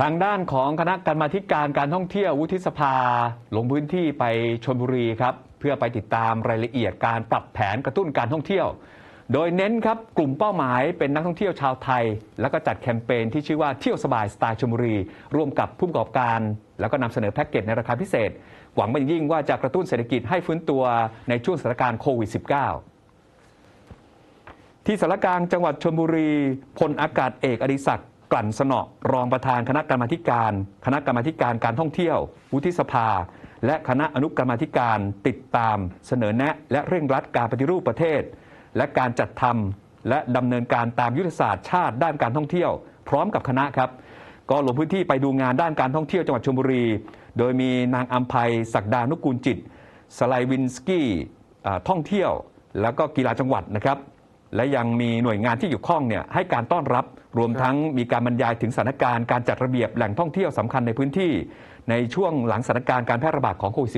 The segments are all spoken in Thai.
ทางด้านของคณะกรรมาธิการการท่องเที่ยววุฒิสภา ลงพื้นที่ไปชลบุรีครับเพื่อไปติดตามรายละเอียดการปรับแผนกระตุ้นการท่องเที่ยว โดยเน้นครับกลุ่มเป้าหมายเป็นนักท่องเที่ยวชาวไทย แล้วก็จัดแคมเปญที่ชื่อว่าเที่ยวสบายสไตล์ชลบุรี ร่วมกับผู้ประกอบการ แล้วก็นำเสนอแพ็กเกจในราคาพิเศษ หวังเป็นอย่ายิ่งว่าจะกระตุ้นเศรษฐกิจให้ฟื้นตัวในช่วงสถานการณ์โควิด -19 ที่สารกลางจังหวัดชลบุรีพลอากาศเอกอดิศักดิ์ กลั่นสนอรองประธานคณะกรรมาการ คณะกรรมาการการท่องเที่ยว วุฒิสภา และคณะอนุกรรมาธิการติดตาม เสนอแนะ และเร่งรัดการปฏิรูปประเทศ และการจัดทำและดำเนินการตามยุทธศาสตร์ชาติด้านการท่องเที่ยว พร้อมกับคณะครับ ก็ลงพื้นที่ไปดูงานด้านการท่องเที่ยวจังหวัดชลบุรี โดยมีนางอัมภัยศักดานุกูลจิต สไลวินสกี้ท่องเที่ยว แล้วก็กีฬาจังหวัดนะครับ และยังมีหน่วยงานที่เกี่ยวข้องเนี่ยให้การต้อนรับรวมทั้งมีการบรรยายถึงสถานการณ์การจัดระเบียบแหล่งท่องเที่ยวสำคัญในพื้นที่ ในช่วงหลังสถานการณ์การแพร่ระบาดของโควิด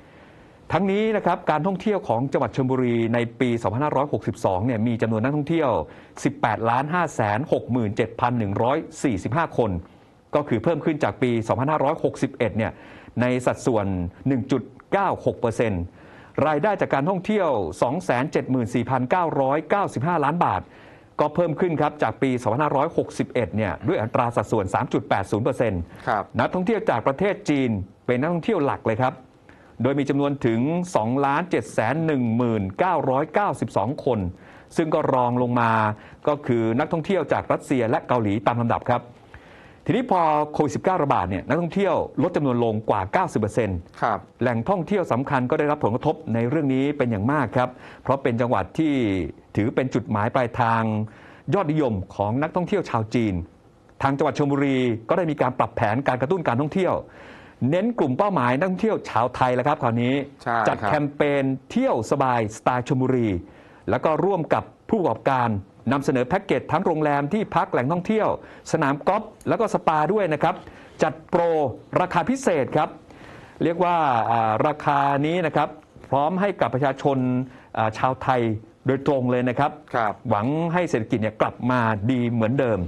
-19 ทั้งนี้นะครับการท่องเที่ยวของจังหวัดชลบุรีในปี 2562 เนี่ยมีจำนวนนักท่องเที่ยว 18 ล้าน5แสน67,145 คน ก็คือเพิ่มขึ้นจากปี 2561 เนี่ยในสัดส่วน 1.96% รายได้จากการท่องเที่ยว 274,995 ล้านบาท ก็เพิ่มขึ้นครับจากปี 2561 เนี่ยด้วยอัตราสัดส่วน 3.80%ครับนักท่องเที่ยวจากประเทศจีนเป็นนักท่องเที่ยวหลักเลยครับ โดยมีจำนวนถึง 2 7 1 9 9 2คน ซึ่งก็รองลงมาก็คือนักท่องเที่ยวจากรัสเซียและเกาหลีตามลำดับครับ ทีนี้พอโควิด -19 ระบาดเนี่ยนักท่องเที่ยวลดจำนวนลงกว่า 90%ครับ แหล่งท่องเที่ยวสำคัญก็ได้รับผลกระทบในเรื่องนี้เป็นอย่างมากครับ เพราะเป็นจังหวัดที่ถือเป็นจุดหมายปลายทาง ยอดนิยมของนักท่องเที่ยวชาวจีน ทางจังหวัดชลบุรีก็ได้มีการปรับแผนการกระตุ้นการท่องเที่ยว เน้นกลุ่มเป้าหมายนักท่องเที่ยวชาวไทยแล้วครับคราวนี้ใช่จัดครับ แคมเปญเที่ยวสบายสไตล์ชลบุรี แล้วก็ร่วมกับผู้ประกอบการ นำเสนอแพ็กเกจทั้งโรงแรมที่พักแหล่งท่องเที่ยว สนามกอล์ฟแล้วก็สปาด้วยนะครับ จัดโปรราคาพิเศษครับ เรียกว่าอ่าราคานี้นะครับ พร้อมให้กับประชาชนอ่าชาวไทยโดยตรงเลยนะครับครับหวังให้เศรษฐกิจเนี่ยกลับมาดีเหมือนเดิม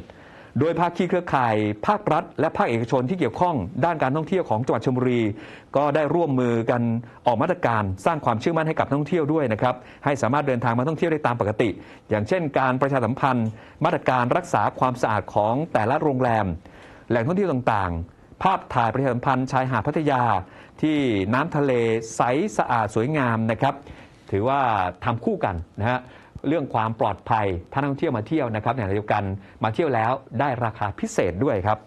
โดยภาคีเครือข่าย ภาครัฐ และภาคเอกชนที่เกี่ยวข้องด้านการท่องเที่ยวของจังหวัดชลบุรี ก็ได้ร่วมมือกันออกมาตรการสร้างความเชื่อมั่นให้กับนักท่องเที่ยวด้วยนะครับให้สามารถเดินทางมาท่องเที่ยวได้ตามปกติ อย่างเช่น การประชาสัมพันธ์ มาตรการรักษาความสะอาดของแต่ละโรงแรม แหล่งท่องเที่ยวต่างๆ ภาพถ่ายประชาสัมพันธ์ชายหาดพัทยา ที่น้ำทะเลใสสะอาดสวยงามนะครับถือว่าทำคู่กันนะฮะ เรื่องความปลอดภัยถ้านักท่องเที่ยวมาเที่ยวนะครับในขณะเดียวกันมาเที่ยวแล้วได้ราคาพิเศษด้วยครับ